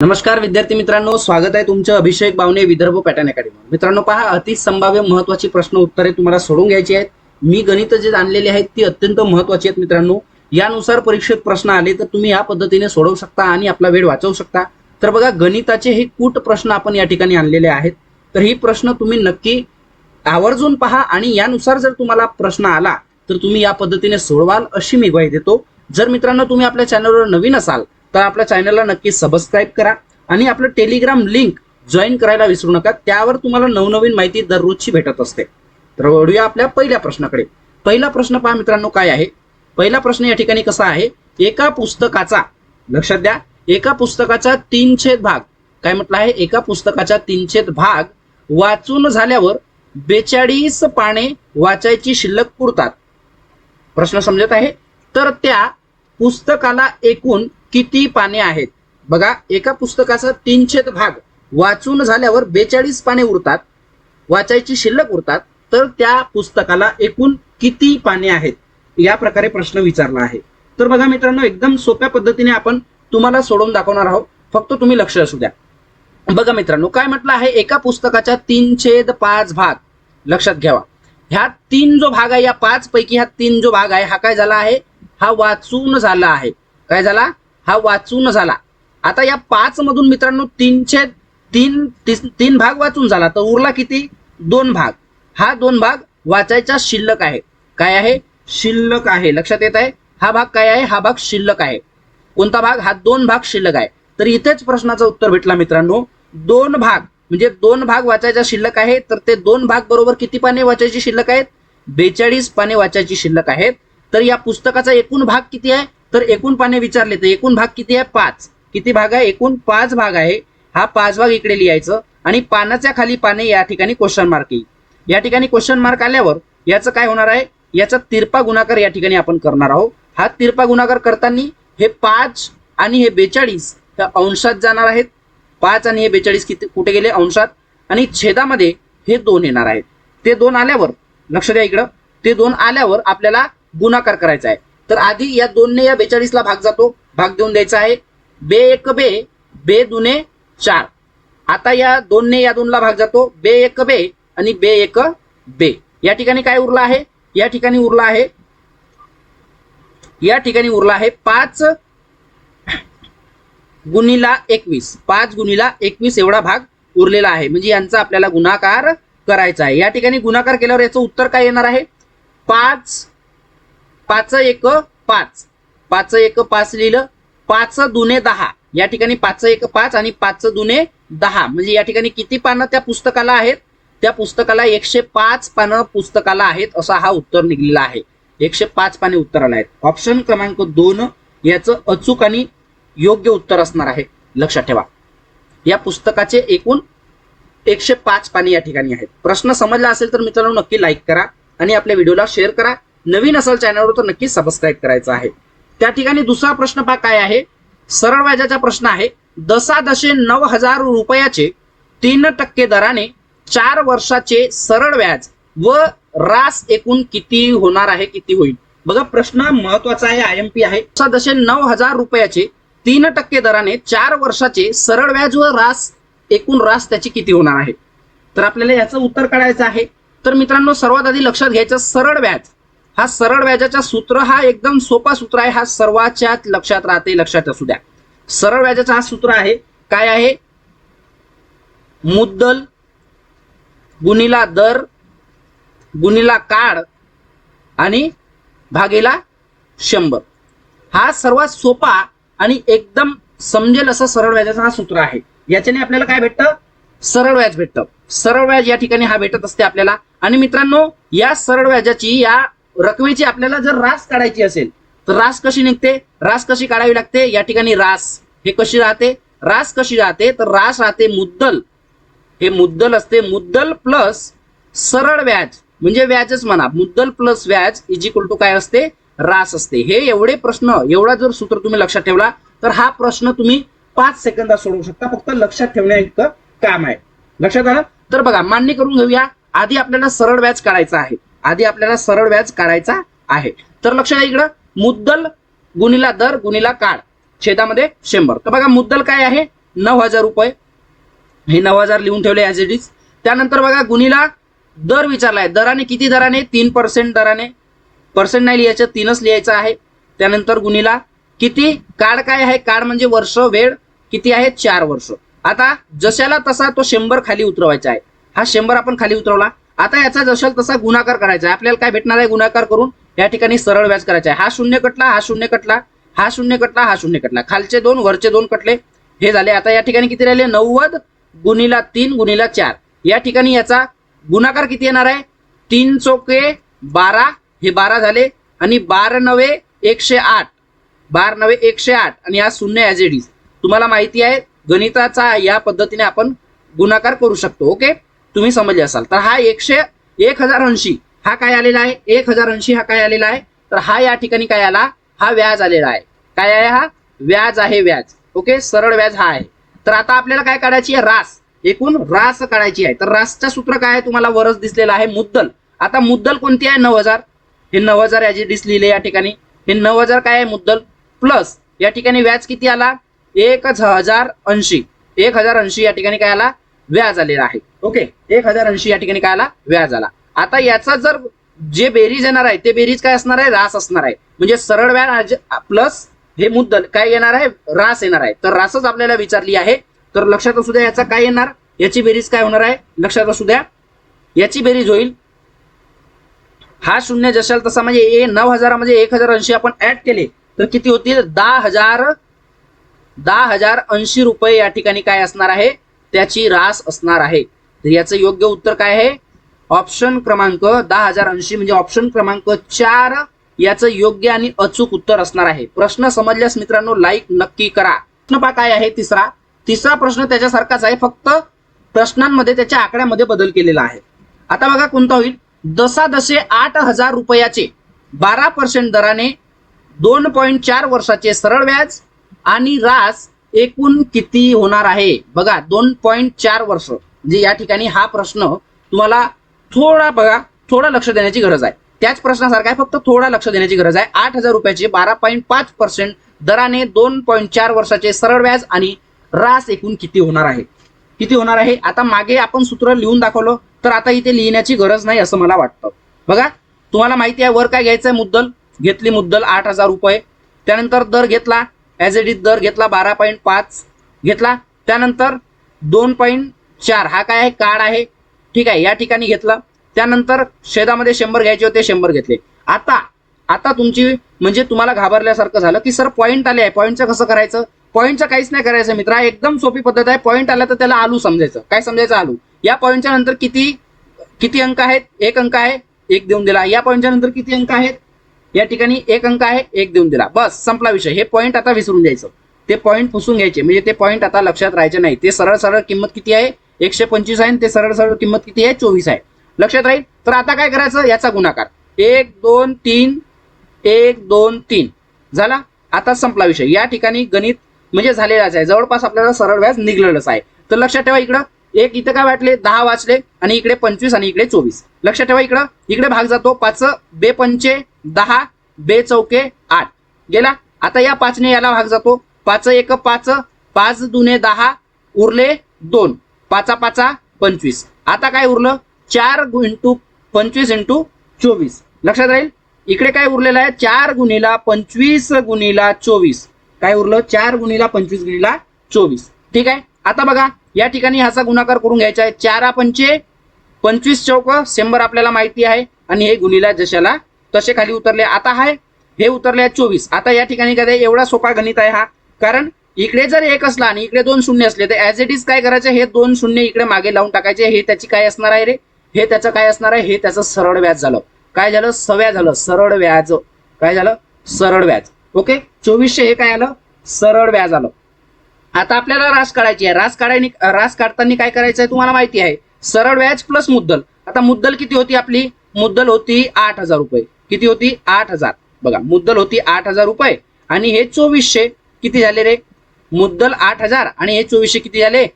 नमस्कार विद्यार्थी मित्रांनो. स्वागत आहे तुमचं अभिषेक बावने विदर्भ पॅटर्न अकॅडमी मित्रांनो पहा अति संभाव्य महत्वाची प्रश्न उत्तरे तुम्हाला सोडून घ्यायची आहेत. मी गणित जे आणलेली आहेत ती अत्यंत महत्वाची आहेत मित्रांनो. यानुसार परीक्षेत प्रश्न आले तर तुम्ही या पद्धतीने सोडवू शकता आणि आपला वेळ वाचवू शकता. तर बघा गणिताचे हे कूट प्रश्न आपण या ठिकाणी आणलेले आहेत. तर ही प्रश्न तुम्ही नक्की आवर्जून पहा आणि यानुसार जर तुम्हाला प्रश्न आला तर तुम्ही या पद्धतीने सोडवाल अशी मी ग्वाही देतो. जर मित्रांनो तुम्ही आपल्या चॅनलवर नवीन असाल तर आपल्या चॅनलला नक्की सबस्क्राईब करा आणि आपलं टेलिग्राम लिंक जॉईन करायला विसरू नका. त्यावर तुम्हाला नवनवीन माहिती दररोजची भेटत असते. तर वळूया आपल्या पहिल्या प्रश्नाकडे. पहिला प्रश्न पहा मित्रांनो काय आहे? पहिला प्रश्न या ठिकाणी कसा आहे? एका पुस्तकाचा लक्षात द्या एका पुस्तकाचा तीन छेद भाग. काय म्हटलं आहे? एका पुस्तकाचा तीन छेद भाग वाचून झाल्यावर बेचाळीस पाने वाचायची शिल्लक पुरतात. प्रश्न समजत आहे? तर त्या पुस्तकाला एकूण किती पाने आहेत? बघा एका पुस्तकाचा तीन छेद भाग वाचून झाल्यावर बेचाळीस पाने उरतात वाचायची शिल्लक उरतात तर त्या पुस्तकाला एकूण किती पाने आहेत? या प्रकारे प्रश्न विचारला आहे. तर बघा मित्रांनो एकदम सोप्या पद्धतीने आपण तुम्हाला सोडवून दाखवणार आहोत. फक्त तुम्ही लक्ष असू द्या. बघा मित्रांनो काय म्हटलं आहे? एका पुस्तकाच्या तीन छेद पाच भाग. लक्षात घ्यावा. ह्या तीन जो भाग आहे या पाच पैकी हा तीन जो भाग आहे हा काय झाला आहे? हा वाचून झाला आहे. काय झाला? हा वाचून झाला. आता या पाच मधून मित्रांनो तीनशे तीन तीन भाग वाचून झाला. तर उरला किती? दोन भाग. हा दोन भाग वाचायचा शिल्लक आहे. काय आहे? शिल्लक आहे. लक्षात येत आहे? हा भाग काय आहे? हा भाग शिल्लक आहे. कोणता भाग? हा दोन भाग शिल्लक आहे. तर इथेच प्रश्नाचं उत्तर भेटला मित्रांनो. दोन भाग म्हणजे दोन भाग वाचायचा शिल्लक आहे तर ते दोन भाग बरोबर किती पाने वाचायची शिल्लक आहेत? बेचाळीस पाने वाचायची शिल्लक आहेत. तर या पुस्तकाचा एकूण भाग किती आहे? तर एकूण पाने विचारले तर एकूण भाग किती आहे? पाच. किती भाग आहे? एकूण पाच भाग आहे. हा पाच भाग इकडे लिहायचं आणि पानाच्या खाली पाने या ठिकाणी क्वेश्चन मार्क येईल. या ठिकाणी क्वेश्चन मार्क आल्यावर याचं काय होणार आहे? याचा तिरपा गुणाकार या ठिकाणी आपण करणार आहोत. हा तिरपा गुणाकार करताना हे पाच आणि हे बेचाळीस ह्या अंशात जाणार आहेत. पाच आणि हे बेचाळीस किती कुठे गेले? अंशात. आणि छेदामध्ये हे दोन येणार आहेत. ते दोन आल्यावर लक्ष द्या इकडं. ते दोन आल्यावर आपल्याला गुणाकार करायचा आहे. तर आधी या दोनने या बेचाळीसला भाग जातो. भाग देऊन द्यायचा आहे. बे एक बे बे दुने चार. आता या दोनने या दोनला भाग जातो. बे एक बे आणि बे एक बे. या ठिकाणी काय उरला आहे? या ठिकाणी उरला आहे. या ठिकाणी उरला आहे पाच गुणीला एकवीस. पाच गुणीला एकवीस एवढा भाग उरलेला आहे. म्हणजे यांचा आपल्याला गुणाकार करायचा आहे. या ठिकाणी गुणाकार केल्यावर याचं उत्तर काय येणार आहे? पाच पाच एक पाच. पाच एक पाच लिहिलं. पाच दुने दहा. या ठिकाणी पाच एक पाच आणि पाच दुने दहा. म्हणजे या ठिकाणी किती पानं त्या पुस्तकाला आहेत? त्या पुस्तकाला एकशे पाच पानं पुस्तकाला आहेत असा हा उत्तर निघलेला आहे. एकशे पाच पाने उत्तराला आहेत. ऑप्शन क्रमांक दोन याचं अचूक आणि योग्य उत्तर असणार आहे. लक्षात ठेवा. या पुस्तकाचे एकूण एकशे पाच पाने या ठिकाणी आहेत. प्रश्न समजला असेल तर मित्रांनो नक्की लाईक करा आणि आपल्या व्हिडिओला शेअर करा. नवीन असेल चॅनलवर तर नक्की सबस्क्राईब करायचा आहे. त्या ठिकाणी दुसरा प्रश्न पहा काय आहे? सरळ व्याजाचा प्रश्न आहे. दशादशे नऊ हजार रुपयाचे तीन टक्के दराने चार वर्षाचे सरळ व्याज व रास एकूण किती होणार आहे किती होईल? बघा प्रश्न महत्त्वाचा आहे आय एम पी आहे. दशादशे नऊ हजार रुपयाचे तीन टक्के दराने चार वर्षाचे सरळ व्याज व रास एकूण रास त्याची किती होणार आहे? तर आपल्याला याचं उत्तर काढायचं आहे. तर मित्रांनो सर्वात आधी लक्षात घ्यायचं सरळ व्याज. हा सरळ व्याजाचा सूत्र हा एकदम सोपा सूत्र आहे. हा सर्वाच्यात लक्षात राहते लक्षात असू द्या. सरळ व्याजाचा हा सूत्र आहे. काय आहे? मुद्दल गुणीला दर गुणीला काळ आणि भागेला शंभर. हा सर्वात सोपा आणि एकदम समजेल असं सरळ व्याजाचा हा सूत्र आहे. याच्याने आपल्याला काय भेटतं? सरळ व्याज भेटतं. सरळ व्याज या ठिकाणी हा भेटत असते आपल्याला. आणि मित्रांनो या सरळ व्याजाची या रकमेची आपल्याला जर रास काढायची असेल तर रास कशी निघते? रास कशी काढावी लागते? या ठिकाणी रास. हे कशी राहते? रास कशी राहते? तर रास राहते मुद्दल. हे मुद्दल असते मुद्दल प्लस सरळ व्याज. म्हणजे व्याजच म्हणा. मुद्दल प्लस व्याज इज इक्वल टू काय असते? रास असते. हे एवढे प्रश्न एवढा जर सूत्र तुम्ही लक्षात ठेवला तर हा प्रश्न तुम्ही पाच सेकंदात सोडवू शकता. फक्त लक्षात ठेवण्या इतकं काम आहे. लक्षात आलं? तर बघा मान्य करून घेऊया. आधी आपल्याला सरळ व्याज काढायचं आहे. आधी आपल्याला सरळ व्याज काढायचा आहे. तर लक्ष द्या इकडं. मुद्दल गुणीला दर गुणीला काळ. छेदामध्ये शंभर. तर बघा मुद्दल काय आहे? नऊ हजार रुपये. हे नऊ हजार लिहून ठेवले ॲज इट इज त्यानंतर बघा गुणीला दर विचारलाय दराने किती दराने? तीन पर्सेंट दराने. पर्सेंट नाही लिहायचं तीनच लिहायचं आहे. त्यानंतर गुणीला किती? काळ काय आहे? कार्ड म्हणजे वर्ष वेळ. किती आहे? चार वर्ष. आता जशाला तसा तो शंभर खाली उतरवायचा आहे. हा शंभर आपण खाली उतरवला. आता याचा जशाल तसा गुणाकार करायचा आहे. आपल्याला काय भेटणार आहे गुणाकार करून? या ठिकाणी सरळ व्याज करायचा आहे. हा शून्य कटला हा शून्य कटला हा शून्य कटला हा शून्य कटला. खालचे दोन वरचे दोन कटले हे झाले. आता या ठिकाणी किती राहिले? नव्वद गुणीला तीन गुणीला चार. या ठिकाणी याचा गुणाकार किती येणार आहे? तीन चौके बारा हे बारा झाले. आणि बारा नवे एकशे आठ. बार नवे एकशे आठ. आणि हा शून्य ॲज इट इज तुम्हाला माहिती आहे गणिताचा या पद्धतीने आपण गुणाकार करू शकतो. ओके? तुम्ही समजले असाल. तर हा एकशे एक हजार ऐंशी हा काय आलेला आहे? एक हजार ऐंशी हा काय आलेला आहे? तर हा या ठिकाणी काय आला? हा व्याज आलेला आहे. काय आहे हा? व्याज आहे व्याज. ओके? सरळ व्याज हा आहे. तर आता आपल्याला काय काढायची आहे? रास. एकूण रास काढायची आहे. तर रासचं सूत्र काय आहे? तुम्हाला वरच दिसलेलं आहे. मुद्दल. आता मुद्दल कोणती आहे? नऊ हजार हे नऊ हजार याची डिस लिहिले या ठिकाणी. हे नऊ हजार काय आहे? मुद्दल. प्लस या ठिकाणी व्याज किती आला? एक हजार ऐंशी एक हजार ऐंशी या ठिकाणी काय आला? व्याज आलेला आहे. ओके एक हजार ऐंशी या ठिकाणी काय आला? व्याज आला. आता याचा जर जे बेरीज येणार आहे ते बेरीज काय असणार आहे? रास असणार आहे. म्हणजे सरळ व्याज प्लस हे मुद्दल काय येणार आहे? रास येणार आहे. तर रासच आपल्याला विचारली आहे. तर लक्षात असू द्या याचा काय येणार? याची बेरीज काय होणार आहे? लक्षात असू द्या. याची बेरीज होईल. हा शून्य जशाल तसा म्हणजे ए नऊ हजारामध्ये म्हणजे एक हजार ऐंशी आपण ऍड केले. तर किती होतील? दहा हजार दहा हजार ऐंशी रुपये या ठिकाणी काय असणार आहे? त्याची रास असणार आहे. तर याचं योग्य उत्तर काय आहे? ऑप्शन क्रमांक दहा हजार ऐंशी म्हणजे ऑप्शन क्रमांक चार याचं योग्य आणि अचूक उत्तर असणार आहे. प्रश्न समजल्यास मित्रांनो लाईक नक्की करा. प्रश्न पा काय आहे तिसरा? तिसरा प्रश्न त्याच्यासारखाच आहे फक्त प्रश्नांमध्ये त्याच्या आकड्यामध्ये बदल केलेला आहे. आता बघा कोणता होईल? दसादशे आठ हजार रुपयाचे बारा पर्सेंट दराने दोन पॉईंट चार वर्षाचे सरळ व्याज आणि रास एकूण किती होणार आहे? बघा दोन पॉईंट चार वर्ष. म्हणजे या ठिकाणी हा प्रश्न तुम्हाला थोडा बघा थोडा लक्ष देण्याची गरज आहे. त्याच प्रश्नासारखा आहे फक्त थोडा लक्ष देण्याची गरज आहे. आठ हजार रुपयाचे बारा पॉईंट पाच पर्सेंट दराने दोन पॉईंट चार वर्षाचे सरळ व्याज आणि रास एकूण किती होणार आहे? किती होणार आहे? आता मागे आपण सूत्र लिहून दाखवलं तर आता इथे लिहिण्याची गरज नाही असं मला वाटतं. बघा तुम्हाला माहिती आहे वर काय घ्यायचं आहे मुद्दल? घेतली मुद्दल आठ हजार रुपये. त्यानंतर दर घेतला ॲज इट इज दर घेतला बारा पॉईंट पाच. घेतला. त्यानंतर दोन पॉईंट चार. हा काय आहे? कार्ड आहे. ठीक आहे. या ठिकाणी घेतला. त्यानंतर शेदामध्ये शंभर घ्यायचे होते शंभर घेतले. आता आता तुमची म्हणजे तुम्हाला घाबरल्यासारखं झालं की सर पॉईंट आले आहे. पॉईंटचं कसं करायचं? पॉईंटचं काहीच नाही करायचं मित्रा. एकदम सोपी पद्धत आहे. पॉईंट आला तर त्याला आलू समजायचं. काय समजायचं? आलू. या पॉईंटच्या नंतर किती किती अंक आहेत? एक अंक आहे. एक देऊन दिला. या पॉईंटच्या नंतर किती अंक आहेत? या ठिकाणी एक अंक आहे एक देऊन दिला. बस संपला विषय. हे पॉईंट आता विसरून द्यायचं ते पॉईंट पुसून घ्यायचे. म्हणजे ते पॉईंट आता लक्षात राहायचे नाही. ते सरळ सरळ किंमत किती आहे? एकशे पंचवीस आहे आणि ते सरळ सरळ किंमत किती आहे? चोवीस आहे. लक्षात राहील? तर आता काय करायचं? याचा गुणाकार. एक दोन तीन. एक दोन तीन. झाला? आता संपला विषय. या ठिकाणी गणित म्हणजे झालेलाच आहे. जवळपास आपल्याला सरळ व्याज निघलेलंच आहे. तर लक्षात ठेवा इकडं. एक इथं काय वाटले? दहा वाचले आणि इकडे पंचवीस आणि इकडे चोवीस. लक्षात ठेवा इकडं. इकडे भाग जातो. पाच बे पंचे दहा बे चौके आठ. गेला? आता या पाचने याला भाग जातो. पाच एक पाच. पाच दुने दहा उरले दोन. पाचा पाचा पंचवीस. आता काय उरलं? चार इंटू पंचवीस इंटू चोवीस. लक्षात राहील? इकडे काय उरलेलं आहे? चार गुणीला पंचवीस गुणीला चोवीस. काय उरलं? चार गुणीला पंचवीस गुणीला चोवीस. ठीक आहे? आता बघा या ठिकाणी ह्याचा गुणाकार करून घ्यायचा आहे. चारा पंचे पंचवीस चौक शंभर आपल्याला माहिती आहे. आणि हे गुणीला जशाला तसे खाली उतरले. आता आहे हे उतरले आहेत चोवीस. आता या ठिकाणी काय एवढा सोपा गणित आहे हा. कारण इकडे जर एक असला आणि इकडे दोन शून्य असले तर ऍज इट इज काय करायचं? हे दोन शून्य इकडे मागे लावून टाकायचे. हे त्याची काय असणार आहे रे? हे त्याचं काय असणार आहे? हे त्याचं सरळ व्याज झालं. काय झालं? सव्या झालं. सरळ व्याज. काय झालं? सरळ व्याज. ओके? चोवीसशे हे काय आलं? सरळ व्याज आलं. आता आपल्याला रास काढायची आहे. रास काढायनी रास काढताना काय करायचं आहे तुम्हाला माहिती आहे. सरळ व्याज प्लस मुद्दल. आता मुद्दल किती होती आपली? मुद्दल होती आठ हजार रुपये. किती होती? आठ हजार. बघा मुद्दल होती आठ हजार रुपये. आणि हे चोवीसशे किती झाले रे? मुद्दल आठ हजार. आणि हे चोवीसशे किती झाले?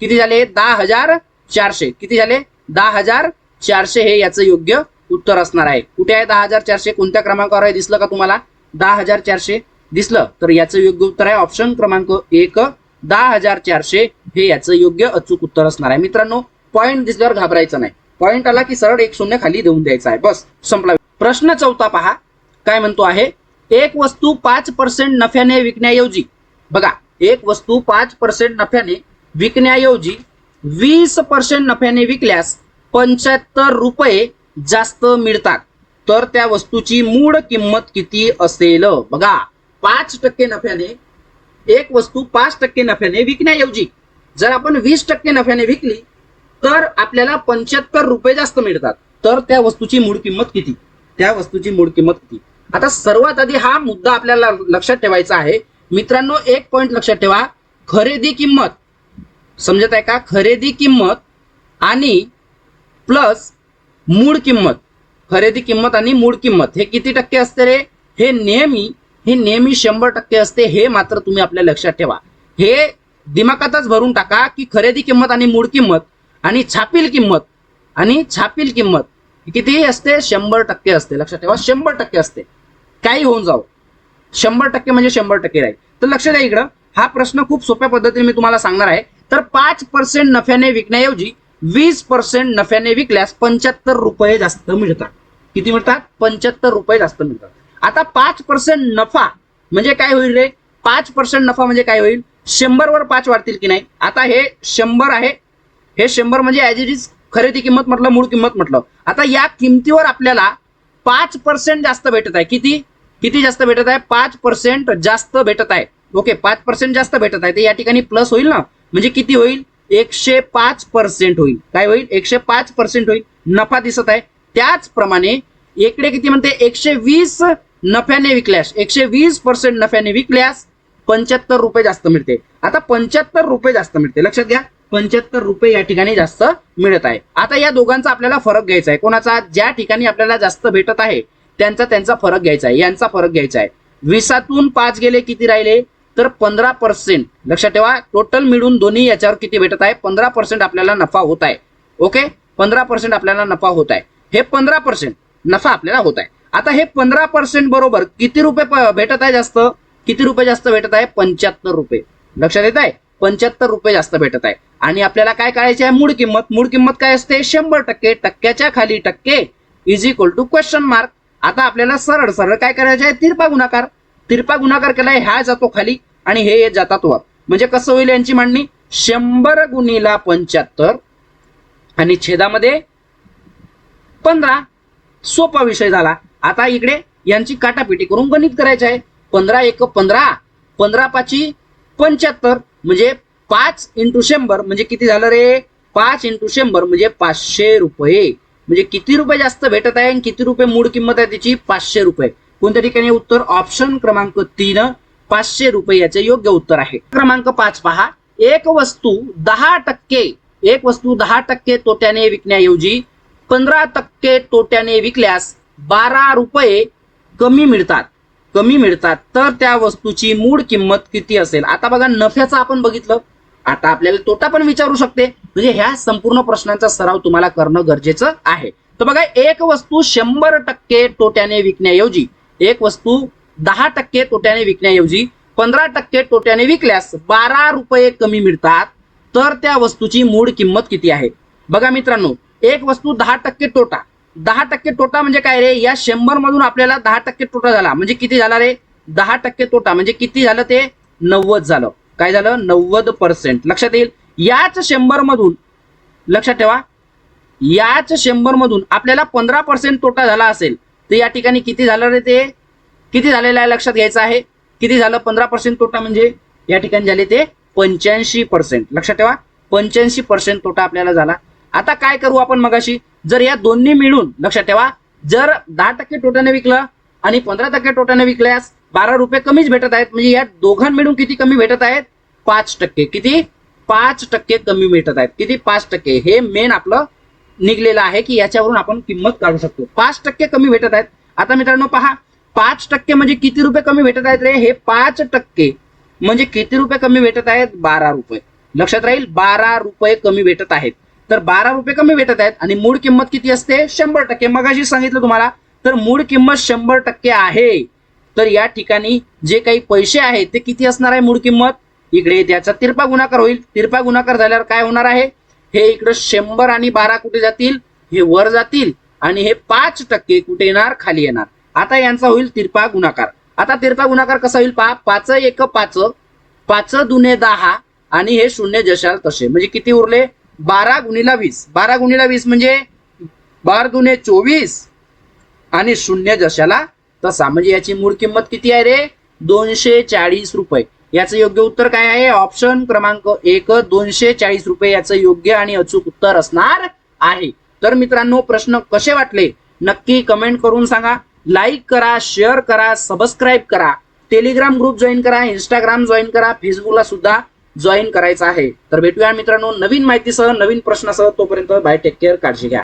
किती झाले? दहा हजार चारशे. किती झाले? दहा हजार चारशे हे याचं योग्य उत्तर असणार आहे. कुठे आहे दहा हजार चारशे? कोणत्या क्रमांकावर आहे? दिसलं का तुम्हाला? दहा हजार चारशे. दिसलं? तर याचं योग्य उत्तर आहे ऑप्शन क्रमांक एक. दहा हजार चारशे हे याचं योग्य अचूक उत्तर असणार आहे. मित्रांनो पॉईंट दिसल्यावर घाबरायचं नाही. पॉईंट आला की सरळ एक शून्य खाली देऊन द्यायचा आहे. बस संपला प्रश्न चौथा पहा. काय म्हणतो आहे? एक वस्तू पाच पर्सेंट नफ्याने विकण्याऐवजी बघा एक वस्तू पाच पर्सेंट नफ्याने विकण्याऐवजी वीस पर्सेंट नफ्याने विकल्यास पंच्याहत्तर रुपये जास्त मिळतात. तर त्या वस्तूची मूळ किंमत किती असेल? बघा पाच टक्के नफ्याने एक वस्तू पाच टक्के नफ्याने विकण्याऐवजी जर आपण वीस टक्के नफ्याने विकली तर आपल्याला पंच्याहत्तर रुपये जास्त मिळतात. तर त्या वस्तूची मूळ किंमत किती? त्या वस्तूची मूळ किंमत किती आता सर्वात आधी हा मुद्दा आपल्याला लक्षात ठेवायचा आहे. मित्रांनो एक पॉईंट लक्षात ठेवा. खरेदी किंमत. समजत आहे का? खरेदी किंमत आणि प्लस मूळ किंमत. खरेदी किंमत आणि मूळ किंमत. हे किती टक्के असते रे? हे नेहमी हे नेहमी शंभर टक्के असते हे मात्र तुम्ही आपल्या लक्षात ठेवा. हे दिमागातच भरून टाका की खरेदी किंमत आणि मूळ किंमत आणि छापील किंमत आणि छापील किंमत किती असते शंभर टक्के असते. लक्षात ठेवा शंभर टक्के असते. काही होऊन जाऊ शंभर टक्के म्हणजे शंभर टक्के राहील. तर लक्ष द्या इकडं. हा प्रश्न खूप सोप्या पद्धतीने मी तुम्हाला सांगणार आहे. तर पाच पर्सेंट नफ्याने विकण्याऐवजी वीस पर्सेंट नफ्याने विकल्यास पंच्याहत्तर रुपये जास्त मिळतात. किती मिळतात? पंच्याहत्तर रुपये जास्त मिळतात. आता पाच पर्सेंट नफा म्हणजे काय होईल रे? पाच पर्सेंट नफा म्हणजे काय होईल? शंभरवर पाच वाढतील की नाही? आता हे शंभर आहे. हे शंभर म्हणजे ॲज इट इज खरेदी किंमत म्हटलं मूळ किंमत म्हटलं. आता या किमतीवर आपल्याला पाच पर्सेंट जास्त भेटत आहे. किती? किती जास्त भेटत आहे? पाच पर्सेंट जास्त भेटत आहे. ओके पाच पर्सेंट जास्त भेटत आहे. ते या ठिकाणी प्लस होईल ना? म्हणजे किती होईल? एकशे पाच पर्सेंट होईल. काय होईल? एकशे पाच पर्सेंट होईल. नफा दिसत आहे. त्याचप्रमाणे इकडे किती म्हणते? एकशे वीस नफ्याने विकल्यास. एकशे वीस पर्सेंट नफ्याने विकल्यास पंच्याहत्तर रुपये जास्त मिळते. आता पंच्याहत्तर रुपये जास्त मिळते. लक्षात घ्या. पंच्याहत्तर रुपये या ठिकाणी जास्त मिळत आहे. आता या दोघांचा आपल्याला फरक घ्यायचा आहे. कोणाचा ज्या ठिकाणी आपल्याला जास्त भेटत आहे त्यांचा त्यांचा फरक घ्यायचा आहे. यांचा फरक घ्यायचा आहे. वीसातून पाच गेले किती राहिले? तर पंधरा पर्सेंट लक्षात ठेवा टोटल मिळून दोन्ही याच्यावर किती भेटत आहे? पंधरा पर्सेंट आपल्याला नफा होत आहे. ओके पंधरा पर्सेंट आपल्याला नफा होत आहे. हे पंधरा पर्सेंट नफा आपल्याला होत आहे. आता हे पंधरा पर्सेंट बरोबर किती रुपये प- भेटत आहे जास्त? किती रुपये जास्त भेटत आहे? पंच्याहत्तर रुपये. लक्षात येत आहे? पंच्याहत्तर रुपये जास्त भेटत आहे. आणि आपल्याला काय करायचे आहे मूळ किंमत. मूळ किंमत काय असते? शंभर टक्के टक्क्याच्या खाली टक्के is equal to question mark आता आपल्याला सरळ सरळ काय करायचे आहे तिरपा गुणाकार. तिरपा गुणाकार केलाय ह्या जातो खाली आणि हे येत जातात वर. म्हणजे कसं होईल यांची मांडणी? शंभर गुणीला पंच्याहत्तर आणि छेदामध्ये पंधरा. सोपा विषय झाला. आता इकडे यांची काटापिटी करून गणित करायचं आहे पंधरा एक पंधरा. पंधरा पाची पंच्याहत्तर. म्हणजे पाच इंटू शंभर म्हणजे किती झालं रे? पाच इंटू शंभर म्हणजे पाचशे रुपये. म्हणजे किती रुपये जास्त भेटत आहे आणि किती रुपये मूळ किंमत आहे त्याची पाचशे रुपये. कोणत्या ठिकाणी उत्तर? ऑप्शन क्रमांक तीन पाचशे रुपये याचे योग्य उत्तर आहे. क्रमांक पाच पहा. एक वस्तू दहा टक्के एक वस्तू दहा टक्के तोट्याने विकण्याऐवजी पंधरा टक्के तोट्याने विकल्यास बारा रुपये कमी मिळतात. कमी मिळतात तर त्या वस्तूची मूळ किंमत किती असेल? आता बघा नफ्याचं आपण बघितलं. आता आपल्याला तोटा पण विचारू शकते. म्हणजे ह्या संपूर्ण प्रश्नांचा सराव तुम्हाला करणं गरजेचं आहे. तर बघा एक वस्तू शंभर टक्के तोट्याने विकण्याऐवजी एक वस्तू दहा टक्के तोट्याने विकण्याऐवजी पंधरा टक्के तोट्याने विकल्यास बारा रुपये कमी मिळतात तर त्या वस्तूची मूळ किंमत किती आहे? बघा मित्रांनो एक वस्तू दहा टक्के तोटा दहा टक्के तोटा म्हणजे काय रे? या शंभर मधून आपल्याला दहा टक्के तोटा झाला. म्हणजे किती झाला रे? दहा टक्के तोटा. म्हणजे किती झालं ते? नव्वद झालं. काय झालं? नव्वद पर्सेंट लक्षात येईल? याच शंभर मधून लक्षात ठेवा याच शंभर मधून आपल्याला पंधरा पर्सेंट तोटा झाला असेल तर या ठिकाणी किती झालं रे ते? किती झालेलं आहे लक्षात घ्यायचं आहे? किती झालं? पंधरा पर्सेंट तोटा म्हणजे या ठिकाणी झाले ते पंच्याऐंशी पर्सेंट लक्षात ठेवा पंच्याऐंशी पर्सेंट तोटा आपल्याला झाला. आता काय करू आपण मगाशी? जर या दोन्ही मिळून लक्षात ठेवा जर दहा टक्के तोट्याने विकलं आणि पंधरा टक्के टोट्याने विकल्यास बारा रुपये कमीच भेटत आहेत. म्हणजे या दोघां मिळून किती कमी भेटत आहेत? पाच टक्के. किती? पाच टक्के कमी भेटत आहेत. किती? पाच टक्के. हे मेन आपलं निघलेलं आहे की याच्यावरून आपण किंमत काढू शकतो. पाच टक्के कमी भेटत आहेत. आता मित्रांनो पहा पाच टक्के म्हणजे किती रुपये कमी भेटत आहेत रे? हे पाच टक्के. म्हणजे किती रुपये कमी भेटत आहेत? बारा रुपये. लक्षात राहील बारा रुपये कमी भेटत आहेत. तर बारा रुपये कमी भेटत आहेत आणि मूळ किंमत किती असते? शंभर टक्के. मगाशी सांगितलं तुम्हाला तर मूळ किंमत शंभर टक्के आहे. तर या ठिकाणी जे काही पैसे आहेत ते किती असणार आहे मूळ किंमत? इकडे त्याचा तिरपा गुणाकार होईल. तिरपा गुणाकार झाल्यावर काय होणार आहे? हे इकडे शंभर आणि बारा कुठे जातील? हे वर जातील आणि हे पाच टक्के कुठे येणार? खाली येणार. आता यांचा होईल तिरपा गुणाकार. आता तिरपा गुणाकार कसा होईल पहा. पाच एक पाच पाच दुने दहा आणि हे शून्य जशाल तसे. म्हणजे किती उरले? बारा गुणीला वीस. बारा गुणीला वीस म्हणजे बार दुने चोवीस आणि शून्य जशाला तसा. म्हणजे याची मूळ किंमत किती आहे रे? दोनशे चाळीस रुपये. याचं योग्य उत्तर काय आहे? ऑप्शन क्रमांक एक दोनशे चाळीस रुपये याचं योग्य आणि अचूक उत्तर असणार आहे. तर मित्रांनो प्रश्न कसे वाटले? नक्की कमेंट करून सांगा. लाईक करा शेअर करा सबस्क्राईब करा. टेलिग्राम ग्रुप जॉईन करा इंस्टाग्राम जॉईन करा फेसबुकला सुद्धा जॉईन करायचं आहे. तर भेटूया मित्रांनो नवीन माहितीसह नवीन प्रश्नासह तोपर्यंत बाय टेक केअर काळजी घ्या.